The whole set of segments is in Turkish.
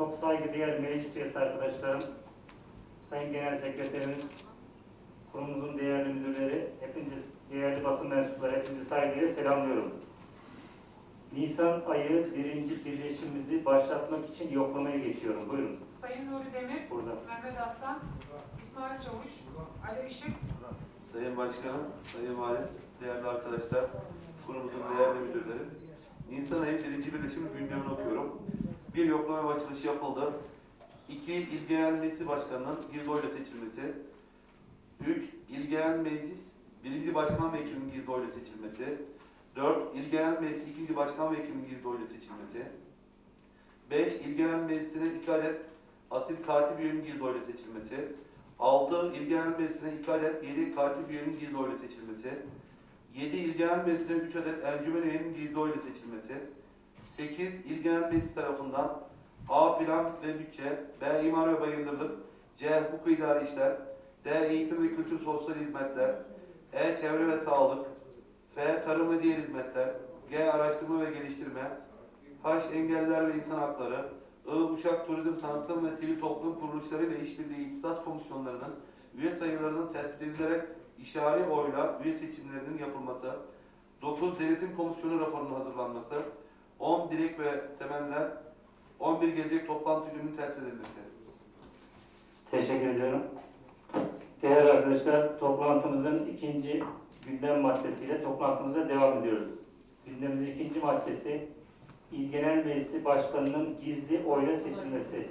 Çok saygıdeğer meclis üyesi arkadaşlarım, Sayın Genel Sekreterimiz, kurumumuzun değerli müdürleri, hepinizi değerli basın mensupları, hepinizi saygıyla selamlıyorum. Nisan ayı birinci birleşimimizi başlatmak için yoklamaya geçiyorum. Buyurun. Sayın Nuri Demir, Burada. Mehmet Aslan, İsmail Çavuş, Ali Işık, Sayın Başkanım, Sayın Valim, değerli arkadaşlar, kurumumuzun değerli müdürleri. Nisan ayı birinci birleşim gündemini okuyorum. Bir yoklama ve açılışı yapıldı. İki, İl Genel Meclisi Başkanı'nın gizli oyla seçilmesi. Üç, İl Genel Meclis birinci Başkan Vekilinin gizli oyla seçilmesi. Dört, İl Genel Meclisi ikinci Başkan Vekilinin gizli oyla seçilmesi. Beş, İl Genel Meclisi'ne iki adet asil katip üyenin gizli oyla seçilmesi. 6. İl Genel Meclisi'ne 2 adet 7 katip üyenin gizli oyla seçilmesi. 7. İl Genel Meclisi'ne 3 adet encümen üyenin gizli oyla seçilmesi. 8. İl Genel Meclisi tarafından A. Plan ve Bütçe B. İmar ve Bayındırlık C. Hukuk İdari İşler D. Eğitim ve Kültür Sosyal Hizmetler E. Çevre ve Sağlık F. Tarım ve Diğer Hizmetler G. Araştırma ve Geliştirme H. Engelliler ve İnsan Hakları I. Uşak Turizm Tanıtım ve Sivil Toplum Kuruluşları ile İşbirliği İhtisas Komisyonlarının üye sayılarının tespit edilerek işari oyla üye seçimlerinin yapılması. 9. Denetim Komisyonu raporunun hazırlanması. 10. Dilek ve temeller. 11. Gelecek toplantı gününün tertip edilmesi. Teşekkür ediyorum. Değerli arkadaşlar, toplantımızın ikinci gündem maddesiyle toplantımıza devam ediyoruz. Gündemimizin ikinci maddesi, İl Genel Meclisi Başkanı'nın gizli oyla seçilmesi.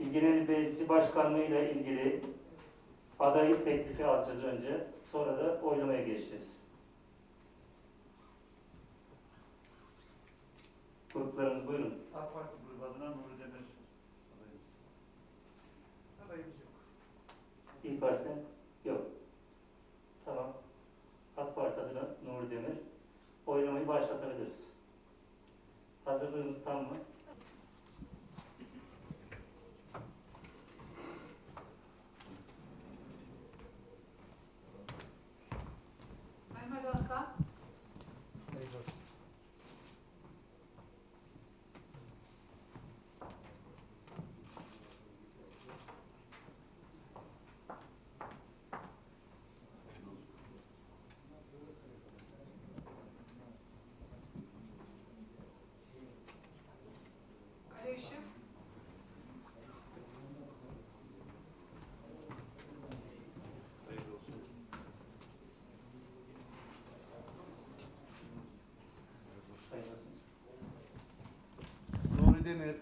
İl Genel Meclisi Başkanlığı ile ilgili adayı teklifi alacağız önce, sonra da oylamaya geçeceğiz. Gruplarımız buyurun. AK Parti grubu adına Nuri Demir adayımız. Adayımız yok. İyi Parti? Yok. Tamam. AK Parti adına Nuri Demir. Oylamayı başlatabiliriz. Hazırlığınız tam mı? Mehmet Aslan, Ali Işık, Hayırlı olsun. Sayın Basın. Demir.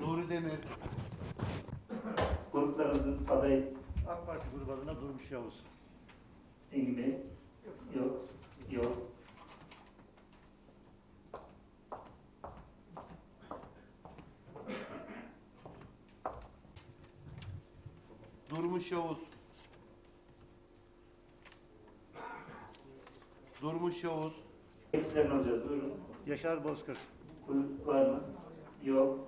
Nuri Demir. Gruplarımızın adayı AK Parti grubu adına Durmuş Yavuz. Engin Bey. Yok. Yok. Durmuş Yavuz. Durmuş Yavuz. Tekliflerini alacağız. Buyurun. Yaşar Bozkır. Var mı? Yok.